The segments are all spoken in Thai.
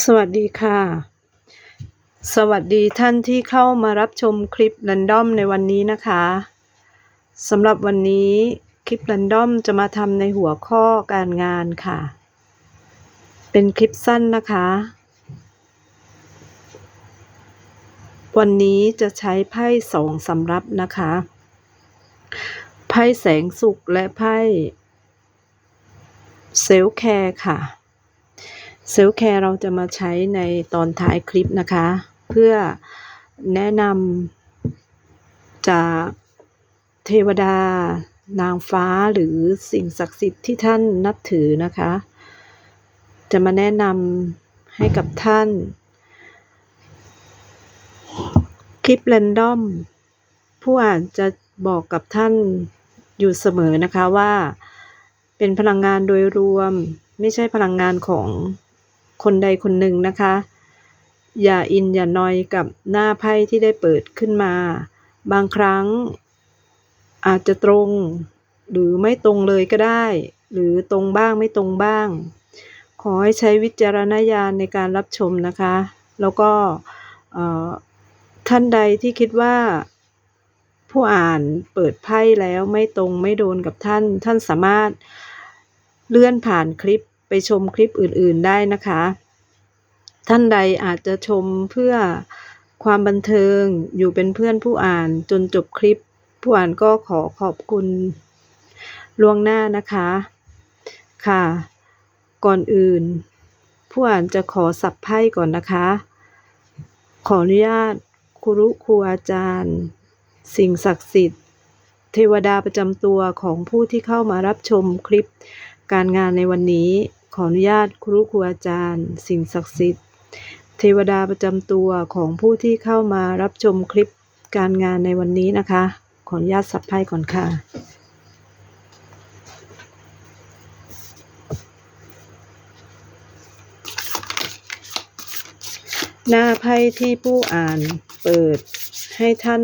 สวัสดีค่ะ สวัสดีท่านที่เข้ามารับชมคลิป r รนดอมในวันนี้นะคะสำหรับวันนี้คลิป r รนดอมจะมาทำในหัวข้อการงานค่ะ เป็นคลิปสั้นนะคะ วันนี้จะใช้ไพ่สองสำรับนะคะ ไพ่แสงสุขและไพ่เซลแคร์ค่ะ เซลแคร์เราจะมาใช้ในตอนท้ายคลิปนะคะ เพื่อแนะนำจากเทวดานางฟ้าหรือสิ่งศักดิ์สิทธิ์ที่ท่านนับถือนะคะ จะมาแนะนำให้กับท่าน คลิปแรนดอม ผู้อ่านจะบอกกับท่านอยู่เสมอนะคะว่า เป็นพลังงานโดยรวมไม่ใช่พลังงานของ คนใดคนหนึ่งนะคะ อย่าอินอย่านอยกับหน้าไพ่ที่ได้เปิดขึ้นมา บางครั้ง อาจจะตรง หรือไม่ตรงเลยก็ได้ หรือตรงบ้างไม่ตรงบ้าง ขอให้ใช้วิจารณญาณในการรับชมนะคะ แล้วก็ท่านใดที่คิดว่าผู้อ่านเปิดไพ่แล้วไม่ตรงไม่โดนกับท่าน ท่านสามารถเลื่อนผ่านคลิป ไปชมคลิปอื่นๆได้นะคะ ท่านใดอาจจะชมเพื่อความบันเทิงอยู่เป็นเพื่อนผู้อ่านจนจบคลิป ผู้อ่านก็ขอขอบคุณล่วงหน้านะคะ ค่ะ ก่อนอื่น ผู้อ่านจะขอสับไพ่ก่อนนะคะ ขออนุญาตครูครูอาจารย์ สิ่งศักดิ์สิทธิ์ เทวดาประจำตัวของผู้ที่เข้ามารับชมคลิปการงานในวันนี้ ขออนุญาตครูครูอาจารย์ สิ่งศักดิ์สิทธิ์ เทวดาประจำตัวของผู้ที่เข้ามารับชมคลิปการงานในวันนี้นะคะ ขออนุญาตสับไพ่ก่อนค่ะหน้าไพ่ที่ผู้อ่านเปิดให้ท่าน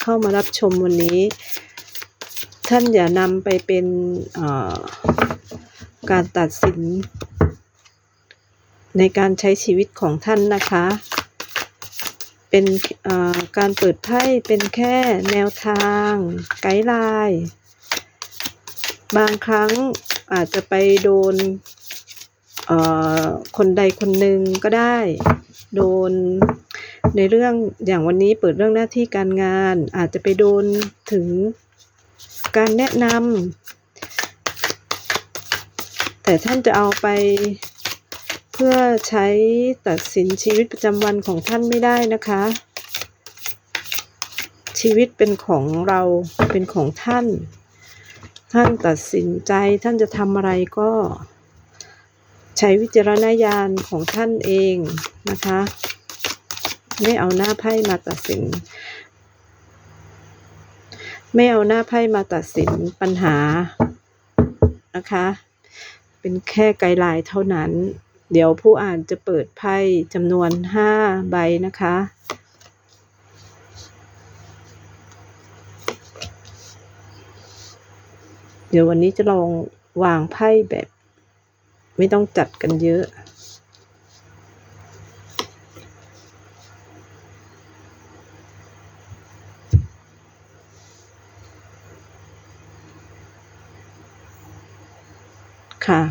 เข้ามารับชมวันนี้ ท่านอย่านำไปเป็น การตัดสิน ในการใช้ชีวิตของท่านนะคะ เป็นการเปิดไพ่เป็นแค่แนวทาง ไกด์ไลน์บางครั้งอาจจะไปโดนคนใดคนหนึ่งก็ได้ โดนในเรื่องอย่างวันนี้เปิดเรื่องหน้าที่การงาน อาจจะไปโดนถึงการแนะนำ แต่ท่านจะเอาไปเพื่อใช้ตัดสินชีวิตประจำวันของท่านไม่ได้นะคะ ชีวิตเป็นของเราเป็นของท่าน ท่านตัดสินใจท่านจะทำอะไรก็ ใช้วิจารณญาณของท่านเองนะคะ ไม่เอาหน้าไพ่มาตัดสิน ไม่เอาหน้าไพ่มาตัดสินปัญหานะคะ เป็นแค่ไกด์ไลน์เท่านั้น เดี๋ยวผู้อ่านจะเปิดไพ่จำนวนห้าใบนะคะ เดี๋ยววันนี้จะลองวางไพ่แบบ ไม่ต้องจัดกันเยอะ ค่ะ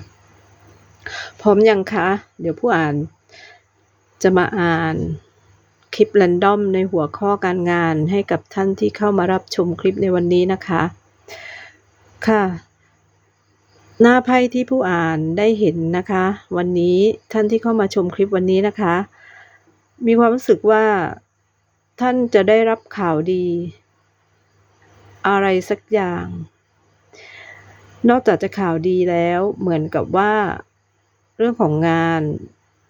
พร้อมยังคะ เดี๋ยวผู้อ่านจะมาอ่านคลิปแรนดอมในหัวข้อการงานให้กับท่านที่เข้ามารับชมคลิปในวันนี้นะคะ ค่ะ หน้าไพ่ที่ผู้อ่านได้เห็นนะคะ วันนี้ท่านที่เข้ามาชมคลิปวันนี้นะคะ มีความรู้สึกว่าท่านจะได้รับข่าวดี อะไรสักอย่าง นอกจากจะข่าวดีแล้วเหมือนกับว่า เรื่องของงาน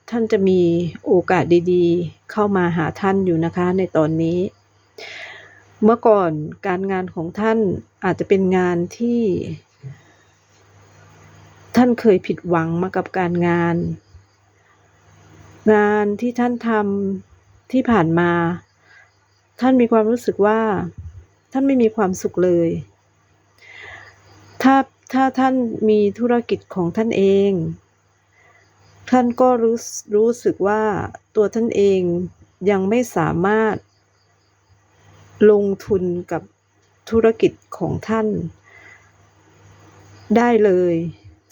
ท่านจะมีโอกาสดีๆ เข้ามาหาท่านอยู่นะคะในตอนนี้ เมื่อก่อนการงานของท่านอาจจะเป็นงานที่ ท่านเคยผิดหวังมากับการงาน งานที่ท่านทำที่ผ่านมา ท่านมีความรู้สึกว่า ท่านไม่มีความสุขเลย ถ้า ถ้าท่านมีธุรกิจของท่านเอง ท่านก็รู้รู้สึกว่าตัวท่านเองยังไม่สามารถลงทุนกับธุรกิจของท่าน ได้เลย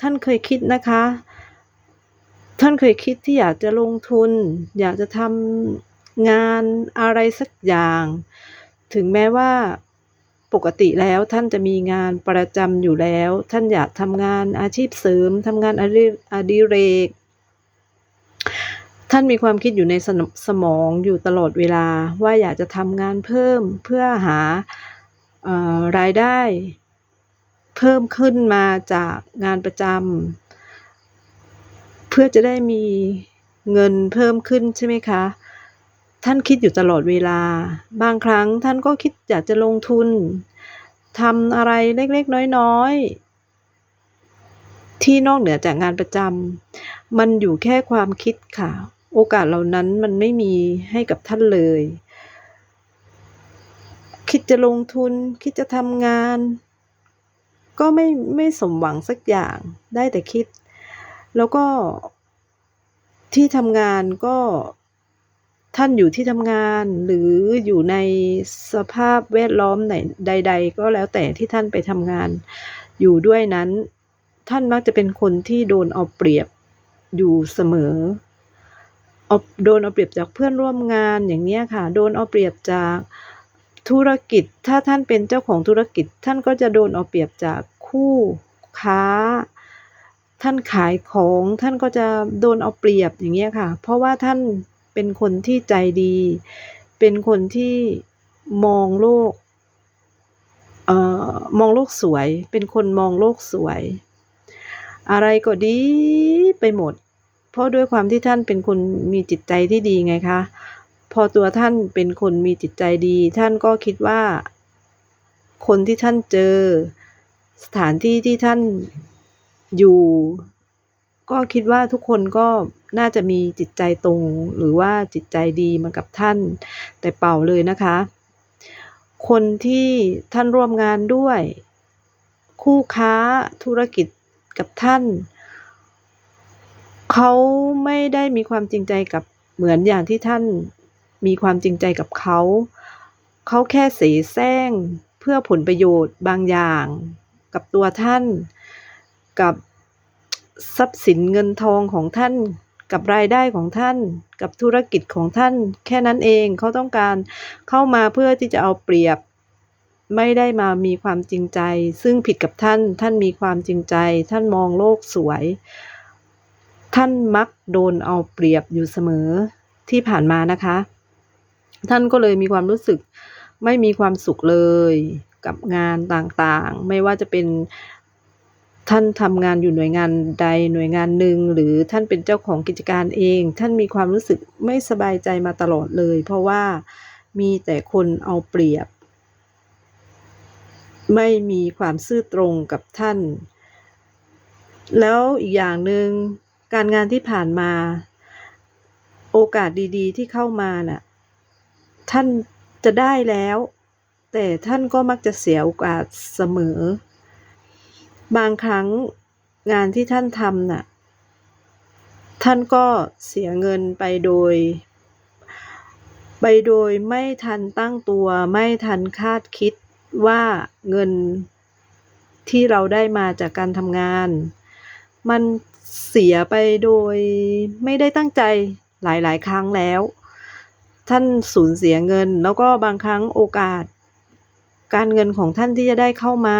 ท่านเคยคิดนะคะ ท่านเคยคิดที่อยากจะลงทุน อยากจะทำงานอะไรสักอย่าง ถึงแม้ว่า ปกติแล้วท่านจะมีงานประจำอยู่แล้ว ท่านอยากทำงานอาชีพเสริมทำงานอดิอดิเรก ท่านมีความคิดอยู่ในสสมองอยู่ตลอดเวลา ว่าอยากจะทำงานเพิ่มเพื่อหาอ่อรายได้ เพิ่มขึ้นมาจากงานประจำเพื่อจะได้มีเงินเพิ่มขึ้นใช่ไหมคะ ท่านคิดอยู่ตลอดเวลา บางครั้งท่านก็คิดอยากจะลงทุนทำอะไรเล็กๆ น้อยๆ ที่นอกเหนือจากงานประจำมันอยู่แค่ความคิดค่ะ โอกาสเหล่านั้นมันไม่มีให้กับท่านเลย คิดจะลงทุน คิดจะทำงาน ก็ไม่ไม่สมหวังสักอย่างได้แต่คิด แล้วก็ที่ทำงานก็ ท่านอยู่ที่ทำงานหรืออยู่ในสภาพแวดล้อมไหนใด ๆ ก็แล้วแต่ที่ท่านไปทำงาน อยู่ด้วยนั้น ท่านมักจะเป็นคนที่โดนเอาเปรียบอยู่เสมอเอาโดนเอาเปรียบจากเพื่อนร่วมงานอย่างนี้ค่ะ โดนเอาเปรียบจากธุรกิจ ถ้าท่านเป็นเจ้าของธุรกิจ ท่านก็จะโดนเอาเปรียบจากคู่ค้า ท่านขายของท่านก็จะโดนเอาเปรียบอย่างเงี้ค่ะ เพราะว่าท่าน เป็นคนที่ใจดี เป็นคนที่มองโลกออมองโลกสวย เป็นคนมองโลกสวย อะไรก็ดีไปหมด เพราะด้วยความที่ท่านเป็นคนมีจิตใจที่ดีไงคะ พอตัวท่านเป็นคนมีจิตใจดี ท่านก็คิดว่า คนที่ท่านเจอ สถานที่ที่ท่านอยู่ ก็คิดว่าทุกคนก็น่าจะมีจิตใจตรง หรือว่าจิตใจดีมากับท่าน แต่เปล่าเลยนะคะ คนที่ท่านร่วมงานด้วย คู่ค้าธุรกิจกับท่าน เขาไม่ได้มีความจริงใจกับเหมือนอย่างที่ท่านมีความจริงใจกับเขา เขาแค่เสแสร้งเพื่อผลประโยชน์บางอย่าง กับตัวท่าน กับ ทรัพย์สินเงินทองของท่าน กับรายได้ของท่าน กับธุรกิจของท่าน แค่นั้นเองเขาต้องการเข้ามาเพื่อที่จะเอาเปรียบ ไม่ได้มามีความจริงใจ ซึ่งผิดกับท่าน ท่านมีความจริงใจ ท่านมองโลกสวย ท่านมักโดนเอาเปรียบอยู่เสมอที่ผ่านมานะคะ ท่านก็เลยมีความรู้สึกไม่มีความสุขเลยกับงานต่างๆ ไม่ว่าจะเป็น ท่านทำงานอยู่หน่วยงานใดหน่วยงานหนึ่งหรือท่านเป็นเจ้าของกิจการเอง ท่านมีความรู้สึกไม่สบายใจมาตลอดเลย เพราะว่ามีแต่คนเอาเปรียบ ไม่มีความซื่อตรงกับท่าน แล้วอีกอย่างหนึ่งการงานที่ผ่านมา โอกาสดีๆ ที่เข้ามาน่ะท่านจะได้แล้ว แต่ท่านก็มักจะเสียโอกาสเสมอ บางครั้งงานที่ท่านทำน่ะ ท่านก็เสียเงินไปโดย ไปโดยไม่ทันตั้งตัวไม่ทันคาดคิดว่าเงินที่เราได้มาจากการทำงาน มันเสียไปโดยไม่ได้ตั้งใจหลายๆ ครั้งแล้ว ท่านสูญเสียเงิน แล้วก็บางครั้งโอกาส การเงินของท่านที่จะได้เข้ามา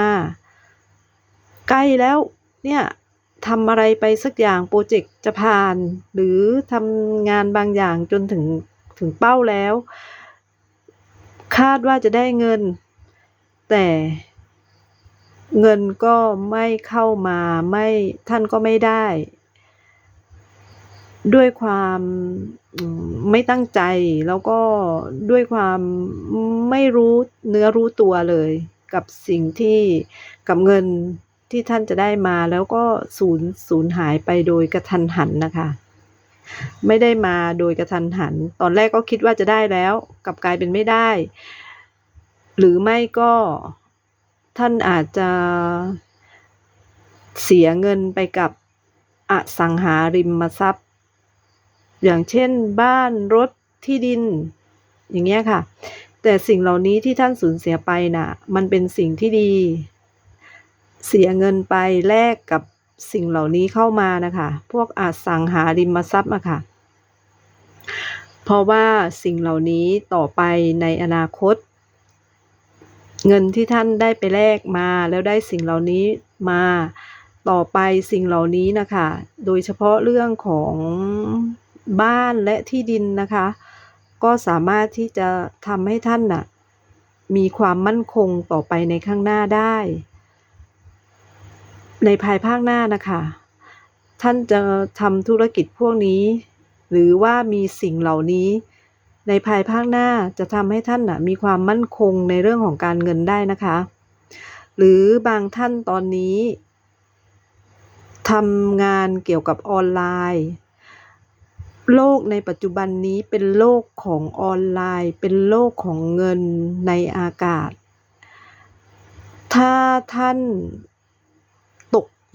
ใกล้แล้วเนี่ยทำอะไรไปสักอย่างโปรเจกต์จะผ่าน หรือทำงานบางอย่างจนถึงถึงเป้าแล้ว คาดว่าจะได้เงิน แต่เงินก็ไม่เข้ามาไม่ท่านก็ไม่ได้ ด้วยความไม่ตั้งใจแล้วก็ด้วยความไม่รู้เนื้อรู้ตัวเลย กับสิ่งที่กับเงิน ที่ท่านจะได้มาแล้วก็สูญสูญหายไปโดยกระทันหันนะคะ ไม่ได้มาโดยกระทันหัน ตอนแรกก็คิดว่าจะได้แล้วกลับกลายเป็นไม่ได้ หรือไม่ก็ท่านอาจจะเสียเงินไปกับอสังหาริมทรัพย์ อย่างเช่นบ้านรถที่ดิน อย่างเงี้ยค่ะ แต่สิ่งเหล่านี้ที่ท่านสูญเสียไปน่ะ มันเป็นสิ่งที่ดี เสียเงินไปแลกกับสิ่งเหล่านี้เข้ามานะคะ พวกอสังหาริมทรัพย์อะค่ะ เพราะว่าสิ่งเหล่านี้ต่อไปในอนาคต เงินที่ท่านได้ไปแลกมาแล้วได้สิ่งเหล่านี้มาต่อไปสิ่งเหล่านี้นะคะ โดยเฉพาะเรื่องของบ้านและที่ดินนะคะ ก็สามารถที่จะทำให้ท่านน่ะมีความมั่นคงต่อไปในข้างหน้าได้ ในภายภาคหน้านะคะ ท่านจะทำธุรกิจพวกนี้ หรือว่ามีสิ่งเหล่านี้ ในภายภาคหน้าจะทำให้ท่านนะมีความมั่นคงในเรื่องของการเงินได้นะคะ หรือบางท่านตอนนี้ทำงานเกี่ยวกับออนไลน์ โลกในปัจจุบันนี้เป็นโลกของออนไลน์ เป็นโลกของเงินในอากาศ ถ้าท่าน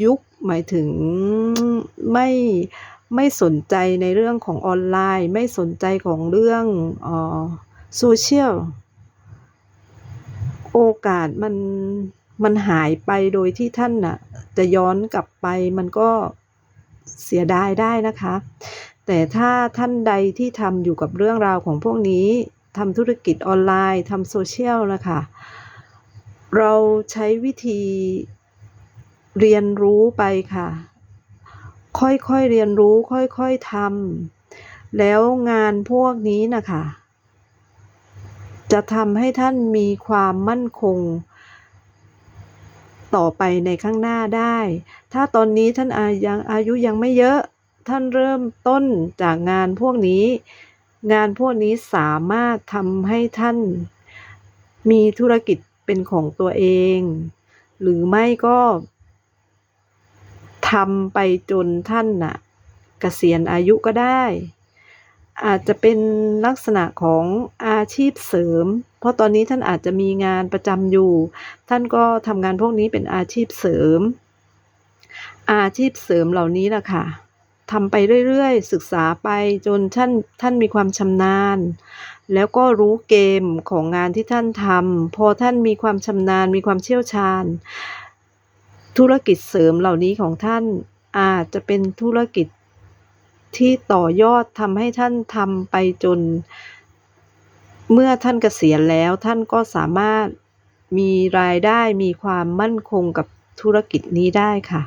ยุคหมายถึงไม่ไม่สนใจในเรื่องของออนไลน์ ไม่สนใจของเรื่องโซเชียลโอกาสมันมันหายไปโดยที่ท่านน่ะจะย้อนกลับไปมันก็เสียดายได้นะคะ แต่ถ้าท่านใดที่ทำอยู่กับเรื่องราวของพวกนี้ทำธุรกิจออนไลน์ทำโซเชียลนะคะ เราใช้วิธี เรียนรู้ไปค่ะ ค่อยๆเรียนรู้ ค่อยๆทำแล้วงานพวกนี้นะคะ จะทำให้ท่านมีความมั่นคง ต่อไปในข้างหน้าได้ ถ้าตอนนี้ท่านอายังอายุยังไม่เยอะ ท่านเริ่มต้นจากงานพวกนี้ งานพวกนี้สามารถทำให้ท่าน มีธุรกิจเป็นของตัวเอง หรือไม่ก็ ทำไปจนท่านน่ะเกษียณอายุก็ได้ อาจจะเป็นลักษณะของอาชีพเสริม เพราะตอนนี้ท่านอาจจะมีงานประจำอยู่ ท่านก็ทำงานพวกนี้เป็นอาชีพเสริม อาชีพเสริมเหล่านี้ล่ะค่ะทำไปเรื่อยๆ ศึกษาไปจนท่านท่านมีความชำนาญ แล้วก็รู้เกมของงานที่ท่านทำพอท่านมีความชำนาญมีความเชี่ยวชาญ ธุรกิจเสริมเหล่านี้ของท่าน อาจจะเป็นธุรกิจที่ต่อยอดทำให้ท่านทำไปจน เมื่อท่านเกษียณแล้วท่านก็สามารถมีรายได้มีความมั่นคงกับธุรกิจนี้ได้ค่ะ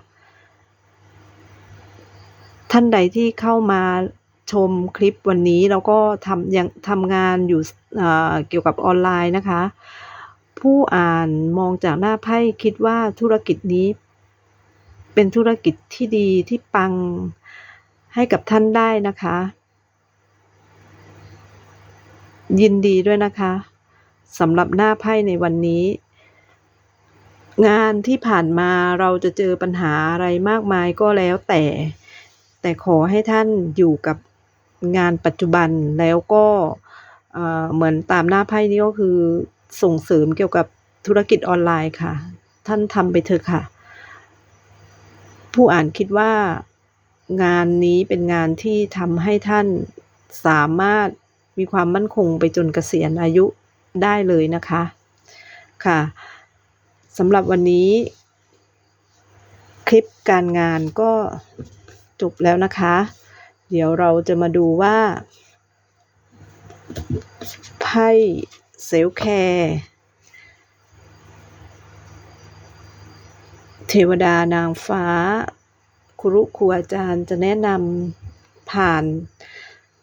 ท่านใดที่เข้ามาชมคลิปวันนี้แล้วก็ทำยังทำงานอยู่เอ่เกี่ยวกับออนไลน์นะคะ ผู้อ่านมองจากหน้าไพ่คิดว่าธุรกิจนี้ เป็นธุรกิจที่ดีที่ปังให้กับท่านได้นะคะ ยินดีด้วยนะคะสำหรับหน้าไพ่ในวันนี้ งานที่ผ่านมาเราจะเจอปัญหาอะไรมากมายก็แล้วแต่ แต่ขอให้ท่านอยู่กับงานปัจจุบันแล้วก็เเหมือนตามหน้าไพ่นี้ก็คือส่งเสริมเกี่ยวกับธุรกิจออนไลน์ค่ะ ท่านทำไปเถอะค่ะ ผู้อ่านคิดว่างานนี้เป็นงานที่ทำให้ท่านสามารถมีความมั่นคงไปจนเกษียณอายุได้เลยนะคะค่ะสำหรับวันนี้ คลิปการงานก็จบแล้วนะคะ เดี๋ยวเราจะมาดูว่าไพ่เซลแคร์ เทวดานางฟ้า ครูครูอาจารย์จะแนะนำผ่าน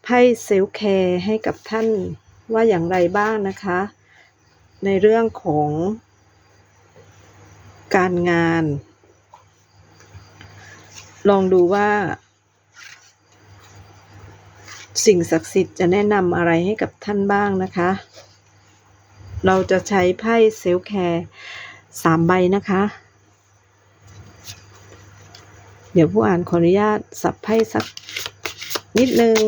ไพ่เซลแคร์ให้กับท่านว่าอย่างไรบ้างนะคะ ในเรื่องของการงาน ลองดูว่า สิ่งศักดิ์สิทธิ์จะแนะนำอะไรให้กับท่านบ้างนะคะ เราจะใช้ไพ่เซลแคร์สามใบนะคะ เดี๋ยวผู้อ่านขออนุญาตสับไพ่สักนิดนึง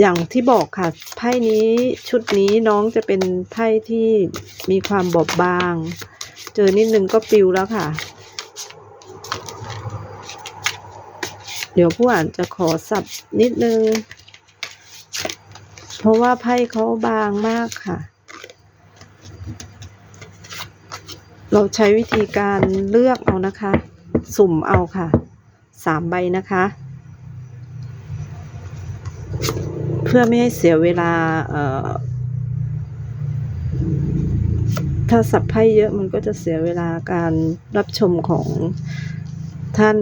อย่างที่บอกค่ะ ไพ่นี้ชุดนี้น้องจะเป็นไพ่ที่มีความบอบบาง เจอนิดนึงก็ปิวแล้วค่ะ เดี๋ยวผู้อ่านจะขอสับนิดนึง เพราะว่าไพ่เขาบางมากค่ะ เราใช้วิธีการเลือกเอานะคะ สุ่มเอาค่ะสามใบนะคะ เพื่อไม่ให้เสียเวลาเอ่อถ้าสับไพ่เยอะมันก็จะเสียเวลาการรับชมของท่าน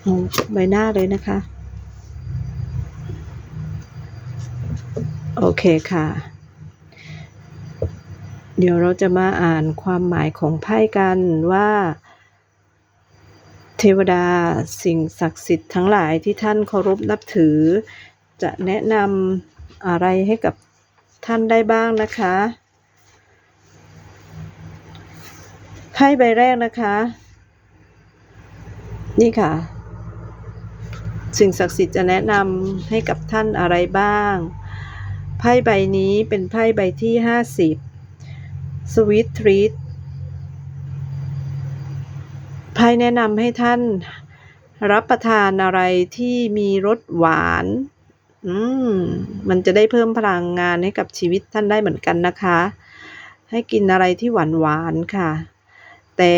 เอาใบหน้าเลยนะคะ โอเคค่ะ เดี๋ยวเราจะมาอ่านความหมายของไพ่กันว่า เทวดาสิ่งศักดิ์สิทธิ์ทั้งหลายที่ท่านเคารพนับถือ จะแนะนำอะไรให้กับท่านได้บ้างนะคะไพ่ใบแรกนะคะ นี่ค่ะ สิ่งศักดิ์สิทธิ์จะแนะนำให้กับท่านอะไรบ้างไพ่ใบนี้เป็นไพ่ใบที่ห้าสิบ สวิตทรีตไพ่แนะนำให้ท่านรับประทานอะไรที่มีรสหวาน อืม มันจะได้เพิ่มพลังงานให้กับชีวิตท่านได้เหมือนกันนะคะ ให้กินอะไรที่หวานหวานค่ะ แต่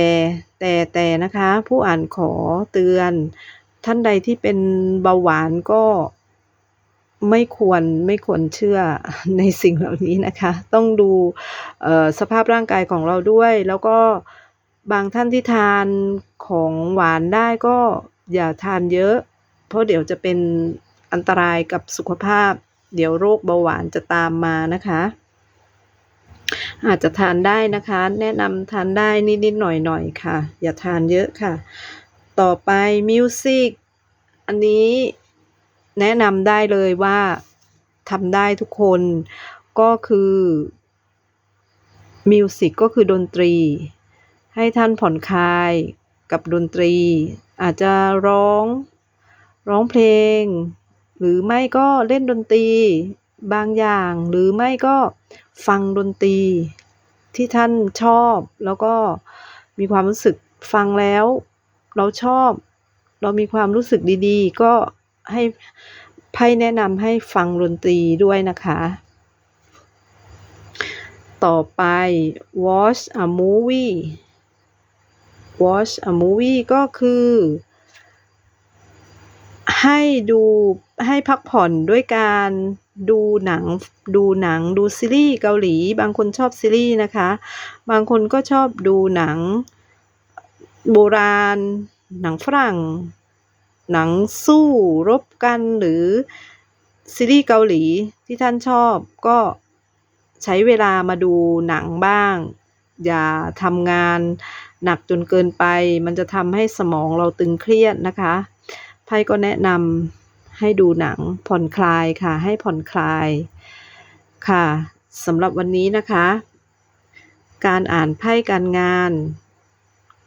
แต่แต่นะคะ ผู้อ่านขอเตือนท่านใดที่เป็นเบาหวานก็ ไม่ควรไม่ควรเชื่อในสิ่งเหล่านี้นะคะ ต้องดูสภาพร่างกายของเราด้วย แล้วก็บางท่านที่ทานของหวานได้ก็อย่าทานเยอะ เพราะเดี๋ยวจะเป็นอันตรายกับสุขภาพ เดี๋ยวโรคเบาหวานจะตามมานะคะ อาจจะทานได้นะคะ แนะนำทานได้นิดๆหน่อยๆค่ะ อย่าทานเยอะค่ะ ต่อไปมิวสิกอันนี้ แนะนำได้เลยว่าทำได้ทุกคนก็คือมิวสิกก็คือดนตรี ให้ท่านผ่อนคลายกับดนตรี อาจจะร้องร้องเพลง หรือไม่ก็เล่นดนตรีบางอย่าง หรือไม่ก็ฟังดนตรีที่ท่านชอบ แล้วก็มีความรู้สึกฟังแล้ว เราชอบ เรามีความรู้สึกดี ๆ ก็ ให้ไพ่แนะนำให้ฟังดนตรีด้วยนะคะ ต่อไป watch a movie watch a movie ก็คือ ให้ดูให้พักผ่อนด้วยการดูหนังดูหนังดูซีรีส์เกาหลี บางคนชอบซีรีส์นะคะ บางคนก็ชอบดูหนังโบราณ หนังฝรั่ง หนังสู้รบกันหรือซีรีส์เกาหลีที่ท่านชอบก็ใช้เวลามาดูหนังบ้าง อย่าทำงานหนักจนเกินไป มันจะทำให้สมองเราตึงเครียดนะคะไพ่ก็แนะนำให้ดูหนังผ่อนคลายค่ะ ให้ผ่อนคลายค่ะสำหรับวันนี้นะคะ การอ่านไพ่การงาน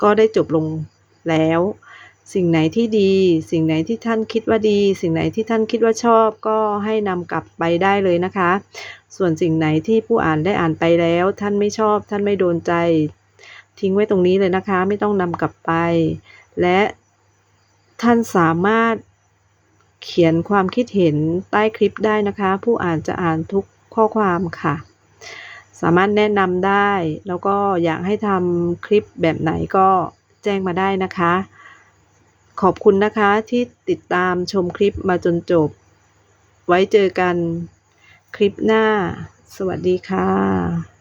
ก็ได้จบลงแล้ว สิ่งไหนที่ดี สิ่งไหนที่ท่านคิดว่าดี สิ่งไหนที่ท่านคิดว่าชอบ ก็ให้นำกลับไปได้เลยนะคะ ส่วนสิ่งไหนที่ผู้อ่านได้อ่านไปแล้ว ท่านไม่ชอบ ท่านไม่โดนใจ ทิ้งไว้ตรงนี้เลยนะคะ ไม่ต้องนำกลับไป และท่านสามารถเขียนความคิดเห็นใต้คลิปได้นะคะ ผู้อ่านจะอ่านทุกข้อความค่ะ สามารถแนะนำได้ แล้วก็อยากให้ทำคลิปแบบไหนก็แจ้งมาได้นะคะ ขอบคุณนะคะที่ติดตามชมคลิปมาจนจบ ไว้เจอกันคลิปหน้า สวัสดีค่ะ